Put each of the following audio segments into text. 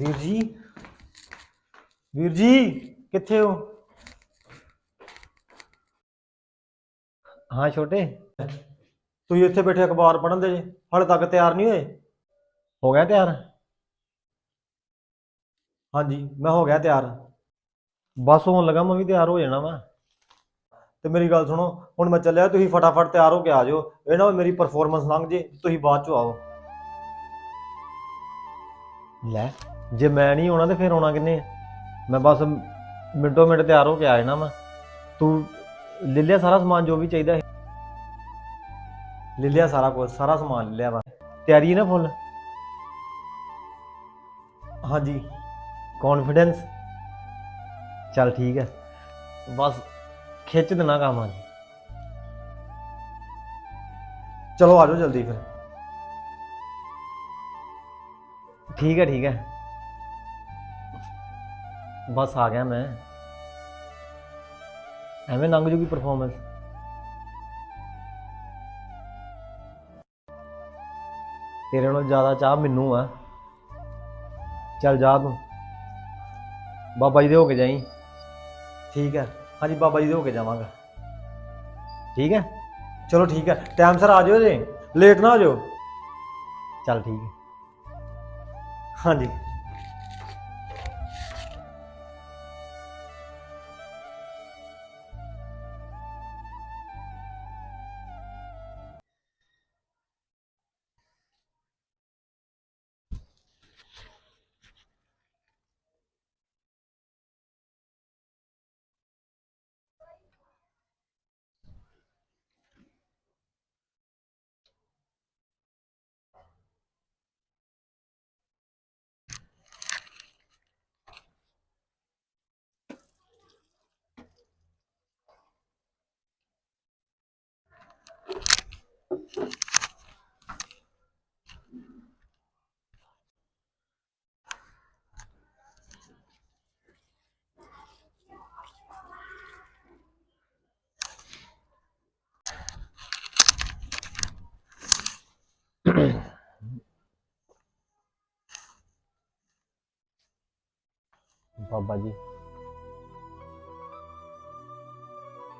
ਵੀਰ ਜੀ। ਵੀਰ ਜੀ, ਕਿੱਥੇ ਹੋ? ਹਾਂ ਛੋਟੇ। ਤੁਸੀਂ ਇੱਥੇ ਬੈਠੇ ਅਖਬਾਰ ਪੜ੍ਹਨ ਦੇ ਜੇ। ਹਾਲੇ ਤੱਕ ਤਿਆਰ ਨਹੀਂ ਹੋਏ? ਹੋ ਗਿਆ ਤਿਆਰ? ਹਾਂਜੀ, ਮੈਂ ਹੋ ਗਿਆ ਤਿਆਰ। ਬਸ ਹੋਣ ਲੱਗਾ ਮੈਂ ਵੀ ਤਿਆਰ ਹੋ ਜਾਣਾ ਵਾ। ਤੇ ਮੇਰੀ ਗੱਲ ਸੁਣੋ, ਹੁਣ ਮੈਂ ਚੱਲਿਆ, ਤੁਸੀਂ ਫਟਾਫਟ ਤਿਆਰ ਹੋ ਕੇ ਆ ਜਾਓ। ਇਹ ਨਾ ਹੋਵੇ ਮੇਰੀ ਪਰਫਾਰਮੈਂਸ ਲੰਘ ਜੇ, ਤੁਸੀਂ ਬਾਅਦ ਚ ਆਓ। ਲੈ। ਜੇ ਮੈਂ ਨਹੀਂ ਆਉਣਾ ਤੇ ਫਿਰ ਆਉਣਾ ਕਿੰਨੇ ਆ? ਮੈਂ ਬਸ ਮਿੰਟੋ ਮਿੰਟ ਤਿਆਰ ਹੋ ਕੇ ਆ ਜਾਣਾ ਵਾ। ਤੂੰ ਲੈ ਲਿਆ ਸਾਰਾ ਸਮਾਨ ਜੋ ਵੀ ਚਾਹੀਦਾ ਹੈ ਲੈ ਲਿਆ ਸਾਰਾ ਕੁਝ ਸਾਰਾ ਸਮਾਨ ਲੈ ਲਿਆ ਵਾ। ਤਿਆਰੀ ਹੈ ਨਾ ਫੁੱਲ? ਹਾਂਜੀ। ਕੌਨਫੀਡੈਂਸ ਚੱਲ ਠੀਕ ਹੈ। ਬਸ ਖਿੱਚ ਦੇਣਾ ਕੰਮ ਆ ਚਲੋ ਆ ਜਾਓ ਜਲਦੀ ਫਿਰ। ਠੀਕ ਹੈ ਠੀਕ ਹੈ। ਬਸ ਆ ਗਿਆ ਮੈਂ। ਐਵੇਂ ਲੰਘ ਜੂਗੀ ਪਰਫਾਰਮੈਂਸ ਤੇਰੇ ਨਾਲੋਂ ਜ਼ਿਆਦਾ ਚਾਹ ਮੈਨੂੰ ਆ। ਚੱਲ ਜਾ ਤੂੰ। ਬਾਬਾ ਜੀ ਦੇ ਹੋ ਕੇ ਜਾਈ। ਠੀਕ ਹੈ ਹਾਂਜੀ, ਬਾਬਾ ਜੀ ਦੇ ਹੋ ਕੇ ਜਾਵਾਂਗਾ। ਠੀਕ ਹੈ ਚਲੋ ਠੀਕ ਹੈ ਟਾਈਮ ਸਿਰ ਆ ਜਾਓ ਜੇ। ਲੇਟ ਨਾ ਹੋ ਜਾਓ ਚੱਲ ਠੀਕ ਹੈ ਹਾਂਜੀ। ਬਾਬਾ ਜੀ।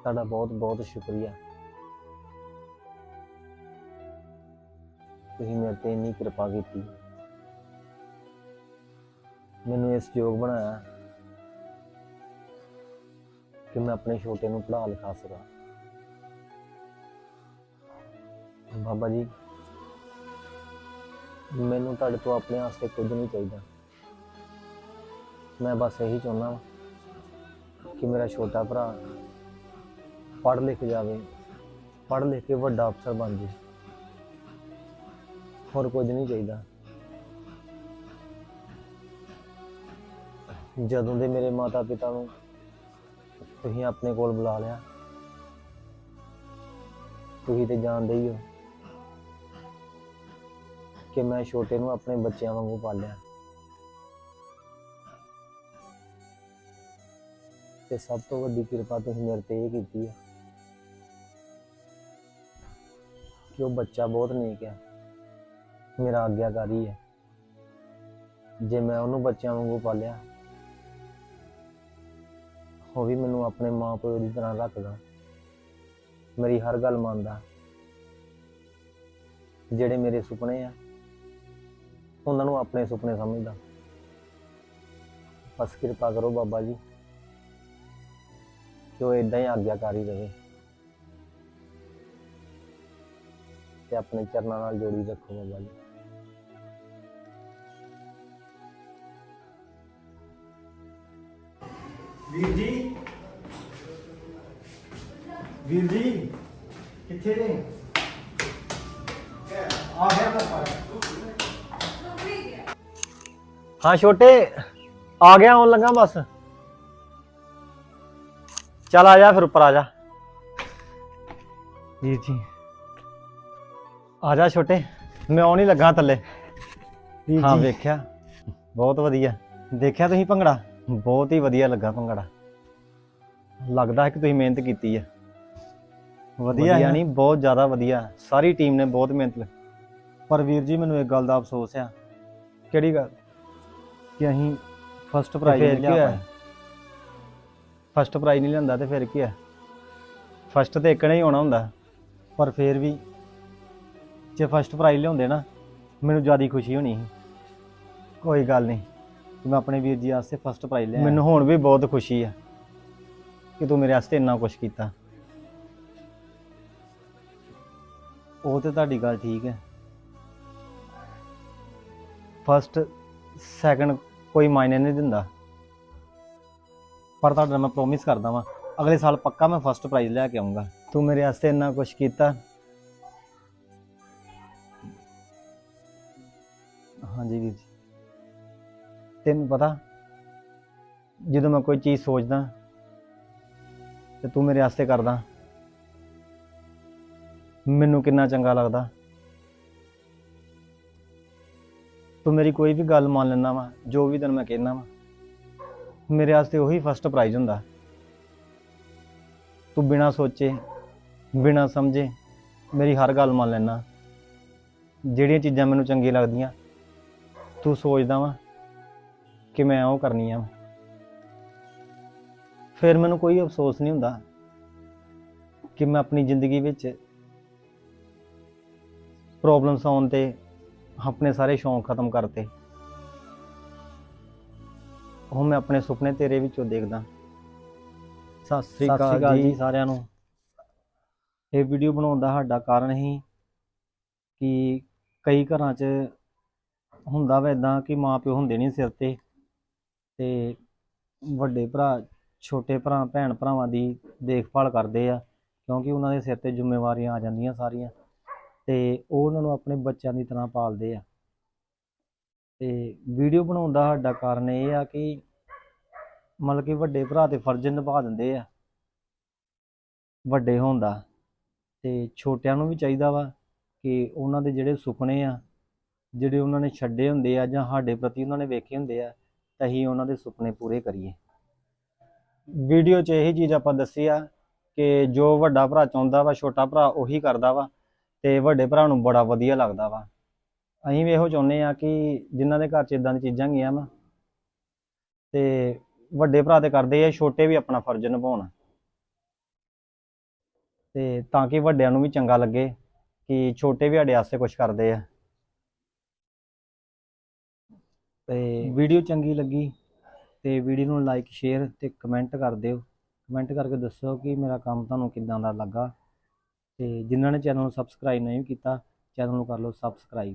ਤੁਹਾਡਾ ਬਹੁਤ ਬਹੁਤ ਸ਼ੁਕਰੀਆ। ਤੁਸੀਂ ਮੇਰੇ ਤੇ ਇੰਨੀ ਕਿਰਪਾ ਕੀਤੀ। ਮੈਨੂੰ ਇਸ ਯੋਗ ਬਣਾਇਆ ਕਿ ਮੈਂ ਆਪਣੇ ਛੋਟੇ ਨੂੰ ਪੜ੍ਹਾ ਲਿਖਾ ਸਕਾਂ। ਬਾਬਾ ਜੀ, ਮੈਨੂੰ ਤੁਹਾਡੇ ਤੋਂ ਆਪਣੇ ਵਾਸਤੇ ਕੁਝ ਨਹੀਂ ਚਾਹੀਦਾ। ਮੈਂ ਬਸ ਇਹੀ ਚਾਹੁੰਦਾ ਹਾਂ ਕਿ ਮੇਰਾ ਛੋਟਾ ਭਰਾ ਪੜ੍ਹ ਲਿਖ ਜਾਵੇ, ਪੜ੍ਹ ਲਿਖ ਕੇ ਵੱਡਾ ਅਫਸਰ ਬਣ ਜਾਵੇ। ਹੋਰ ਕੁਝ ਨਹੀਂ ਚਾਹੀਦਾ। ਜਦੋਂ ਦੇ ਮੇਰੇ ਮਾਤਾ ਪਿਤਾ ਨੂੰ ਤੁਸੀਂ ਆਪਣੇ ਕੋਲ ਬੁਲਾ ਲਿਆ, ਤੁਸੀਂ ਤੇ ਜਾਣਦੇ ਹੀ ਹੋ ਕਿ ਮੈਂ ਛੋਟੇ ਨੂੰ ਆਪਣੇ ਬੱਚਿਆਂ ਵਾਂਗੂ ਪਾਲਿਆ। ਤੇ ਸਭ ਤੋਂ ਵੱਡੀ ਕਿਰਪਾ ਤੁਸੀਂ ਮੇਰੇ ਤੇ ਇਹ ਕੀਤੀ ਹੈ ਕਿ ਉਹ ਬੱਚਾ ਬਹੁਤ ਨੇਕ ਹੈ। ਮੇਰਾ ਆਗਿਆਕਾਰੀ ਹੈ। ਜੇ ਮੈਂ ਉਹਨੂੰ ਬੱਚਿਆਂ ਵਾਂਗੂ ਪਾਲਿਆ, ਉਹ ਵੀ ਮੈਨੂੰ ਆਪਣੇ ਮਾਂ ਪਿਓ ਦੀ ਤਰ੍ਹਾਂ ਰੱਖਦਾ। ਮੇਰੀ ਹਰ ਗੱਲ ਮੰਨਦਾ। ਜਿਹੜੇ ਮੇਰੇ ਸੁਪਨੇ ਆ, ਉਹਨਾਂ ਨੂੰ ਆਪਣੇ ਸੁਪਨੇ ਸਮਝਦਾ। ਬਸ ਕਿਰਪਾ ਕਰੋ ਬਾਬਾ ਜੀ। ਕਿ ਉਹ ਇਦਾਂ ਹੀ ਆਗਿਆਕਾਰੀ ਰਹੇ। ਤੇ ਆਪਣੇ ਚਰਨਾਂ ਨਾਲ ਜੋੜੀ ਰੱਖੋ ਬਾਬਾ ਜੀ। ਵੀਰ ਜੀ। ਵੀਰ ਜੀ ਕਿੱਥੇ ਨੇ? ਆ ਗਿਆ। ਹਾਂ ਛੋਟੇ ਆ ਗਿਆ ਆਉਣ ਲੱਗਾ ਬਸ। ਚੱਲ ਆ ਜਾ ਫਿਰ ਉੱਪਰ ਆ ਜਾ। ਵੀਰ ਜੀ ਆ ਜਾ ਛੋਟੇ। ਮੈਂ ਆਉਣ ਹੀ ਲੱਗਾ ਥੱਲੇ। ਵੀਰ ਹਾਂ ਜੀ। ਵੇਖਿਆ। ਬਹੁਤ ਵਧੀਆ। ਦੇਖਿਆ ਤੁਸੀਂ ਭੰਗੜਾ? ਬਹੁਤ ਹੀ ਵਧੀਆ ਲੱਗਾ ਭੰਗੜਾ। ਲੱਗਦਾ ਹੈ ਕਿ ਤੁਸੀਂ ਮਿਹਨਤ ਕੀਤੀ ਹੈ ਵਧੀਆ ਹੈ ਨਹੀਂ ਬਹੁਤ ਜ਼ਿਆਦਾ ਵਧੀਆ। ਸਾਰੀ ਟੀਮ ਨੇ ਬਹੁਤ ਮਿਹਨਤ ਲਈ ਪਰ ਵੀਰ ਜੀ ਮੈਨੂੰ ਇੱਕ ਗੱਲ ਦਾ ਅਫਸੋਸ ਆ। ਕਿਹੜੀ ਗੱਲ? ਕਿ ਅਸੀਂ ਫਸਟ ਪ੍ਰਾਈਜ਼ ਲਿਆ ਹੋਇਆ? ਫਸਟ ਪ੍ਰਾਈਜ਼ ਨਹੀਂ ਲਿਆਂਦਾ ਤੇ ਫਿਰ ਕੀ ਹੈ ਫਸਟ ਤੇ ਇੱਕ ਨੇ ਹੀ ਹੋਣਾ ਹੁੰਦਾ, ਪਰ ਫਿਰ ਵੀ ਜੇ ਫਸਟ ਪ੍ਰਾਈਜ਼ ਲਿਆਉਂਦੇ ਨਾ, ਮੈਨੂੰ ਜ਼ਿਆਦਾ ਖੁਸ਼ੀ ਹੋਣੀ ਸੀ। ਕੋਈ ਗੱਲ ਨਹੀਂ, ਮੈਂ ਆਪਣੇ ਵੀਰ ਜੀ ਵਾਸਤੇ ਫਸਟ ਪ੍ਰਾਈਜ਼ ਲਿਆ ਮੈਨੂੰ ਹੁਣ ਵੀ ਬਹੁਤ ਖੁਸ਼ੀ ਆ ਕਿ ਤੂੰ ਮੇਰੇ ਵਾਸਤੇ ਇੰਨਾ ਕੁਝ ਕੀਤਾ। ਉਹ ਤੇ ਤੁਹਾਡੀ ਗੱਲ ਠੀਕ ਹੈ। ਫਸਟ ਸੈਕੰਡ ਕੋਈ ਮਾਇਨੇ ਨਹੀਂ ਦਿੰਦਾ। ਪਰ ਤੁਹਾਡਾ ਮੈਂ ਪ੍ਰੋਮਿਸ ਕਰਦਾ ਵਾਂ, ਅਗਲੇ ਸਾਲ ਪੱਕਾ ਮੈਂ ਫਸਟ ਪ੍ਰਾਈਜ਼ ਲੈ ਕੇ ਆਉਂਗਾ ਤੂੰ ਮੇਰੇ ਵਾਸਤੇ ਇੰਨਾ ਕੁਝ ਕੀਤਾ। ਹਾਂਜੀ ਵੀਰ ਜੀ। ਤੈਨੂੰ ਪਤਾ, ਜਦੋਂ ਮੈਂ ਕੋਈ ਚੀਜ਼ ਸੋਚਦਾ, ਤੇ ਤੂੰ ਮੇਰੇ ਵਾਸਤੇ ਕਰਦਾ, ਮੈਨੂੰ ਕਿੰਨਾ ਚੰਗਾ ਲੱਗਦਾ। ਤੂੰ ਮੇਰੀ ਕੋਈ ਵੀ ਗੱਲ ਮੰਨ ਲੈਂਦਾ ਵਾ, ਜੋ ਵੀ ਤੈਨੂੰ ਮੈਂ ਕਹਿਣਾ ਵਾ। ਮੇਰੇ ਵਾਸਤੇ ਉਹੀ ਫਸਟ ਪ੍ਰਾਈਜ਼ ਹੁੰਦਾ। ਤੂੰ ਬਿਨਾਂ ਸੋਚੇ, ਬਿਨਾਂ ਸਮਝੇ ਮੇਰੀ ਹਰ ਗੱਲ ਮੰਨ ਲੈਣਾ ਜਿਹੜੀਆਂ ਚੀਜ਼ਾਂ ਮੈਨੂੰ ਚੰਗੀਆਂ ਲੱਗਦੀਆਂ, ਤੂੰ ਸੋਚਦਾ ਵਾ ਕਿ ਮੈਂ ਉਹ ਕਰਨੀਆਂ ਵਾ। ਫਿਰ ਮੈਨੂੰ ਕੋਈ ਅਫਸੋਸ ਨਹੀਂ ਹੁੰਦਾ ਕਿ ਮੈਂ ਆਪਣੀ ਜ਼ਿੰਦਗੀ ਵਿੱਚ ਪ੍ਰੋਬਲਮਸ ਆਉਣ ਤੇ ਆਪਣੇ ਸਾਰੇ ਸ਼ੌਂਕ ਖਤਮ ਕਰਤੇ। ਉਹ ਮੈਂ ਆਪਣੇ ਸੁਪਨੇ ਤੇਰੇ ਵਿੱਚੋਂ ਦੇਖਦਾ। ਸਤਿ ਸ੍ਰੀ ਅਕਾਲ ਜੀ ਸਾਰਿਆਂ ਨੂੰ। ਇਹ ਵੀਡੀਓ ਬਣਾਉਣ ਦਾ ਸਾਡਾ ਕਾਰਨ ਹੀ ਕਿ ਕਈ ਘਰਾਂ 'ਚ ਹੁੰਦਾ ਵਾ ਇਦਾਂ ਕਿ ਮਾਪਿਓ ਹੁੰਦੇ ਨਹੀਂ ਸਿਰ ਤੇ ਤੇ ਵੱਡੇ ਭਰਾ ਛੋਟੇ ਭਰਾ ਭੈਣ ਭਰਾਵਾਂ ਦੀ ਦੇਖਭਾਲ ਕਰਦੇ ਆ ਕਿਉਂਕਿ ਉਹਨਾਂ ਦੇ ਸਿਰ ਤੇ ਜ਼ਿੰਮੇਵਾਰੀਆਂ ਆ ਜਾਂਦੀਆਂ ਸਾਰੀਆਂ ਤੇ ਉਹ ਉਹਨਾਂ ਨੂੰ ਆਪਣੇ ਬੱਚਿਆਂ ਦੀ ਤਰ੍ਹਾਂ ਪਾਲਦੇ ਆ। ਤੇ ਵੀਡੀਓ ਬਣਾਉਣ ਦਾ ਸਾਡਾ ਕਾਰਨ ਇਹ ਆ ਕਿ ਮਤਲਬ ਕਿ ਵੱਡੇ ਭਰਾ ਤੇ ਫਰਜ਼ ਨਿਭਾ ਦਿੰਦੇ ਆ। ਵੱਡੇ ਹੋਣ ਦਾ ਤੇ ਛੋਟਿਆਂ ਨੂੰ ਵੀ ਚਾਹੀਦਾ ਵਾ ਕਿ ਉਹਨਾਂ ਦੇ ਜਿਹੜੇ ਸੁਪਨੇ ਆ, ਜਿਹੜੇ ਉਹਨਾਂ ਨੇ ਛੱਡੇ ਹੁੰਦੇ ਆ ਜਾਂ ਸਾਡੇ ਪ੍ਰਤੀ ਉਹਨਾਂ ਨੇ ਵੇਖੇ ਹੁੰਦੇ ਆ, ਤਾਂ ਅਸੀਂ ਉਹਨਾਂ ਦੇ ਸੁਪਨੇ ਪੂਰੇ ਕਰੀਏ। ਵੀਡੀਓ 'ਚ ਇਹੀ ਚੀਜ਼ ਆਪਾਂ ਦੱਸੀ ਆ ਕਿ ਜੋ ਵੱਡਾ ਭਰਾ ਚਾਹੁੰਦਾ ਵਾ, ਛੋਟਾ ਭਰਾ ਉਹੀ ਕਰਦਾ ਵਾ ਤੇ ਵੱਡੇ ਭਰਾ ਨੂੰ ਬੜਾ ਵਧੀਆ ਲੱਗਦਾ ਵਾ। ਅਸੀਂ ਵੀ ਇਹੋ ਚਾਹੁੰਦੇ ਆ ਕਿ ਜਿਨ੍ਹਾਂ ਦੇ ਘਰ 'ਚ ਇਦਾਂ ਦੀ ਚੀਜ਼ਾਂ ਗਈਆਂ ਵਾ, ਤੇ ਵੱਡੇ ਭਰਾ ਤੇ ਕਰਦੇ ਆ, ਛੋਟੇ ਵੀ ਆਪਣਾ ਫਰਜ਼ ਨਿਭਾਉਣ। ਤੇ ਤਾਂ ਕਿ ਵੱਡਿਆਂ ਨੂੰ ਵੀ ਚੰਗਾ ਲੱਗੇ ਕਿ ਛੋਟੇ ਵੀ ਸਾਡੇ ਆਸੇ ਕੁਝ ਕਰਦੇ ਆ। ਤੇ ਵੀਡੀਓ ਚੰਗੀ ਲੱਗੀ ਤੇ ਵੀਡੀਓ ਨੂੰ ਲਾਈਕ, ਸ਼ੇਅਰ ਤੇ ਕਮੈਂਟ ਕਰ ਦਿਓ। ਕਮੈਂਟ ਕਰਕੇ ਦੱਸੋ ਕਿ ਮੇਰਾ ਕੰਮ ਤੁਹਾਨੂੰ ਕਿੱਦਾਂ ਦਾ ਲੱਗਾ। ਤੇ ਜਿਨ੍ਹਾਂ ਨੇ ਚੈਨਲ ਨੂੰ ਸਬਸਕ੍ਰਾਈਬ ਨਹੀਂ ਕੀਤਾ, ਚੈਨਲ ਨੂੰ ਕਰ ਲਓ ਸਬਸਕ੍ਰਾਈਬ।